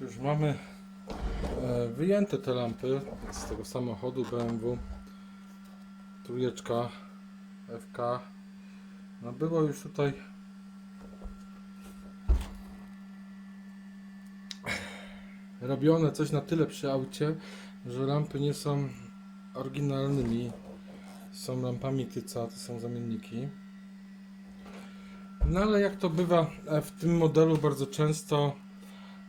Już mamy e, wyjęte te lampy z tego samochodu BMW. Trójeczka FK. No było już tutaj robione coś na tyle przy aucie, że lampy nie są oryginalnymi. Są lampami tyca, to są zamienniki. No ale jak to bywa e, w tym modelu bardzo często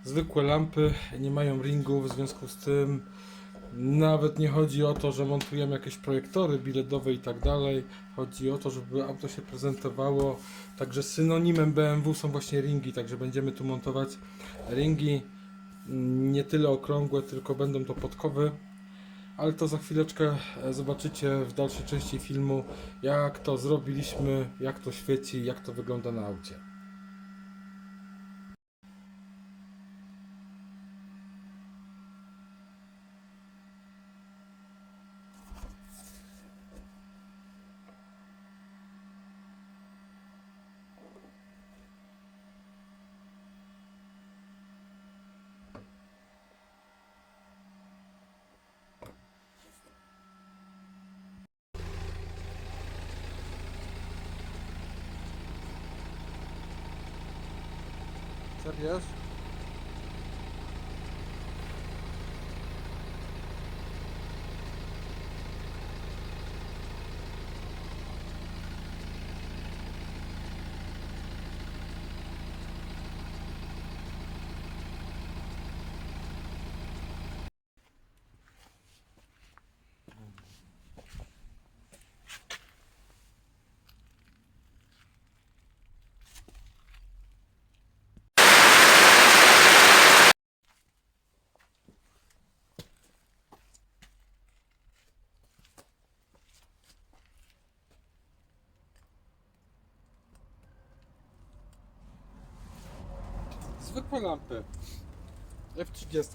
zwykłe lampy nie mają ringów, w związku z tym nawet nie chodzi o to, że montujemy jakieś projektory biledowe i tak dalej. Chodzi o to, żeby auto się prezentowało. Także synonimem BMW są właśnie ringi, także będziemy tu montować ringi nie tyle okrągłe, tylko będą to podkowy. Ale to za chwileczkę e, zobaczycie w dalszej części filmu, jak to zrobiliśmy, jak to świeci, jak to wygląda na aucie. Sır. Zwykłe lampy. F30.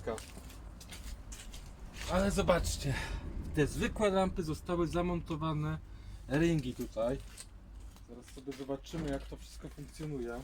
Ale zobaczcie, te zwykłe lampy zostały zamontowane ringi tutaj. Zaraz sobie zobaczymy jak to wszystko funkcjonuje.